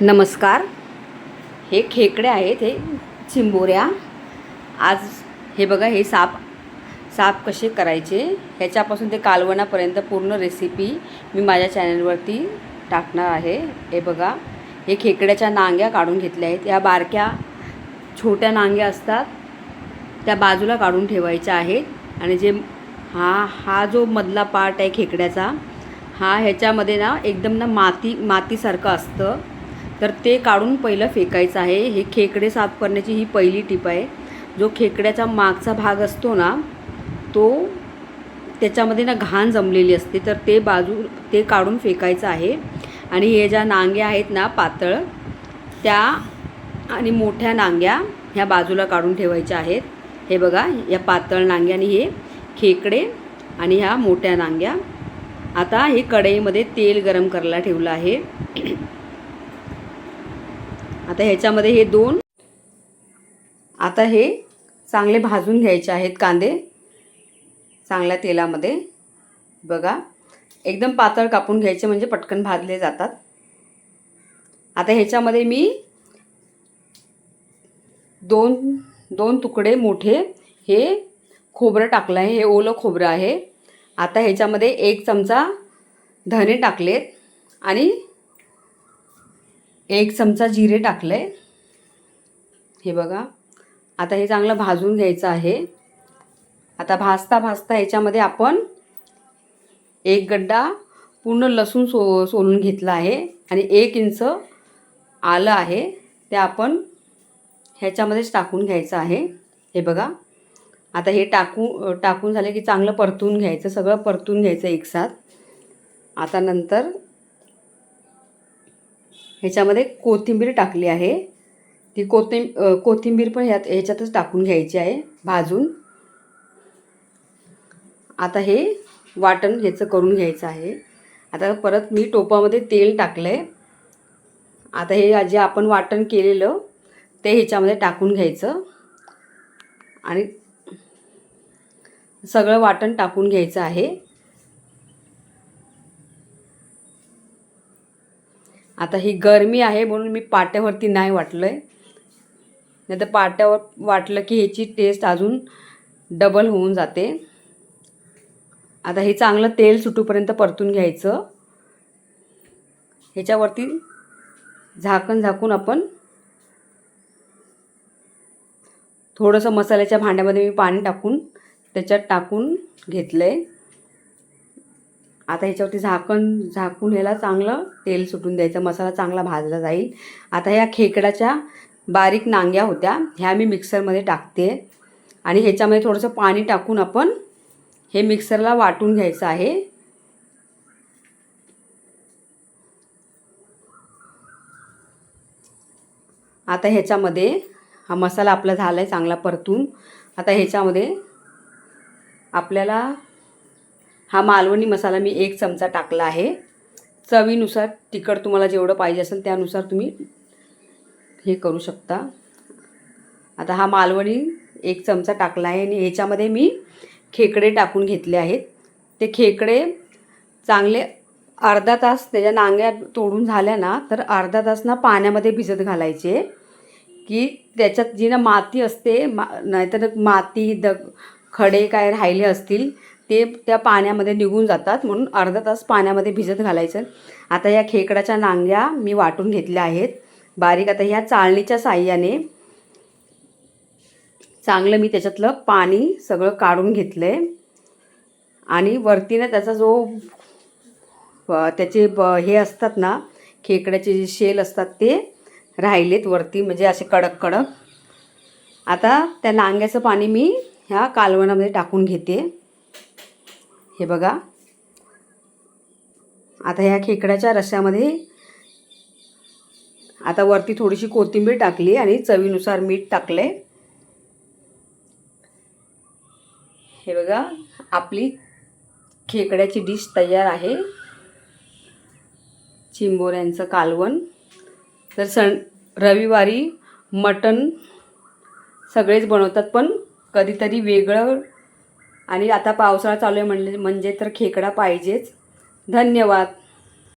नमस्कार. हे खेकडे आहेत हे चिंबोऱ्या. आज हे बघा हे साप साप कसे करायचे? ह्याच्यापासून ते कालवणापर्यंत पूर्ण रेसिपी मी माझ्या चॅनलवरती टाकणार आहे. हे बघा हे खेकड्याच्या नांग्या काढून घेतल्या आहेत. या बारक्या छोट्या नांग्या असतात त्या बाजूला काढून ठेवायच्या आहेत. आणि जे हा हा जो मधला पार्ट आहे खेकड्याचा हा ह्याच्यामध्ये ना एकदम ना माती मातीसारखं असतं. तर ते काढून पहिलं फेकायचं आहे. हे खेकडे साफ करण्याची ही पहिली टीप आहे. जो खेकड्याचा मागचा भाग असतो ना तो त्याच्यामध्ये ना घाण जमलेली असते. तर ते बाजू ते काढून फेकायचं आहे. आणि हे ज्या नांग्या आहेत ना पातळ त्या आणि मोठ्या नांग्या ह्या बाजूला काढून ठेवायच्या आहेत. हे बघा या पातळ नांग्याने हे खेकडे आणि ह्या मोठ्या नांग्या. आता हे कढईमध्ये तेल गरम करायला ठेवलं आहे. आता ह्याच्यामध्ये हे दोन आता हे चांगले भाजून घ्यायचे आहेत कांदे चांगल्या तेलामध्ये. बघा एकदम पातळ कापून घ्यायचे म्हणजे पटकन भाजले जातात. आता ह्याच्यामध्ये मी दोन दोन तुकडे मोठे हे खोबरं टाकलं आहे. हे ओलं खोबरं आहे. आता ह्याच्यामध्ये एक चमचा धने टाकलेत आणि एक चमचा जिरे टाकलं आहे हे बघा. आता हे चांगलं भाजून घ्यायचं आहे. आता भाजता भाजता ह्याच्यामध्ये आपण एक गड्डा पूर्ण लसूण सो सोलून घेतला आहे आणि एक इंच आलं आहे. ते आपण ह्याच्यामध्येच टाकून घ्यायचं आहे. हे बघा. आता हे टाकू टाकून झालं की चांगलं परतून घ्यायचं सगळं परतून घ्यायचं एकसाथ आता नंतर ह्याच्यामध्ये कोथिंबीर टाकली आहे. ती कोथिं कोथिंबीर पण ह्यात ह्याच्यातच टाकून घ्यायची आहे भाजून. आता हे वाटण ह्याचं करून घ्यायचं आहे. आता परत मी टोपामध्ये तेल टाकलं आहे आता हे जे आपण वाटण केलेलं ते ह्याच्यामध्ये टाकून घ्यायचं. आणि सगळं वाटण टाकून घ्यायचं आहे. आता ही गरमी आहे म्हणून मी पाट्यावरती नाही वाटलं आहे नाही तर पाट्यावर वाटलं की ह्याची टेस्ट अजून डबल होऊन जाते. आता हे चांगलं तेल सुटूपर्यंत परतून घ्यायचं. ह्याच्यावरती झाकण झाकून आपण थोडंसं मसाल्याच्या भांड्यामध्ये मी पाणी टाकून त्याच्यात टाकून घेतलं आहे आता ह्याच्यावरती झाकण झाकून ह्याला चांगलं तेल सुटून द्यायचं. मसाला चांगला भाजला जाईल. आता ह्या खेकड्याच्या बारीक नांग्या होत्या. ह्या मी मिक्सरमध्ये टाकते. आणि ह्याच्यामध्ये थोडंसं पाणी टाकून आपण हे मिक्सरला वाटून घ्यायचं आहे. आता ह्याच्यामध्ये हा मसाला आपला झाला आहे चांगला परतून. आता ह्याच्यामध्ये आपल्याला हा मालवणी मसाला मी एक चमचा टाकला आहे. चवीनुसार तिखट तुम्हाला जेवढं पाहिजे असेल त्यानुसार तुम्ही हे करू शकता. आता हा मालवणी एक चमचा टाकला आहे आणि ह्याच्यामध्ये मी खेकडे टाकून घेतले आहेत. ते खेकडे चांगले अर्धा तास त्याच्या नांग्या तोडून झाल्या ना तर अर्धा तास ना पाण्यामध्ये भिजत घालायचे. की त्याच्यात जी ना माती असते मा नाहीतर माती दग खडे काय राहिले असतील ते त्या पाण्यामध्ये निघून जातात म्हणून अर्धा तास पाण्यामध्ये भिजत घालायचं. आता या खेकड्याच्या नांग्या मी वाटून घेतल्या आहेत. बारीक आता ह्या चाळणीच्या साह्याने चांगलं मी त्याच्यातलं पाणी सगळं काढून घेतलं आहे आणि वरतीनं त्याचा जो त्याचे ब हे असतात ना खेकड्याचे जे शेल असतात ते राहिलेत वरती म्हणजे असे कडक कडक. आता त्या नांग्याचं पाणी मी ह्या कालवणामध्ये टाकून घेते. हे बघा. आता ह्या खेकड्याच्या रश्यामध्ये आता वरती थोडीशी कोथिंबीर टाकली आणि चवीनुसार मीठ टाकलं आहे हे बघा आपली खेकड्याची डिश तयार आहे. चिंबोऱ्यांचं कालवण. तर सण रविवारी मटण सगळेच बनवतात पण कधीतरी वेगळं आणि आता पावसाळा चालू आहे म्हणले म्हणजे तर खेकडा पाहिजेच. धन्यवाद.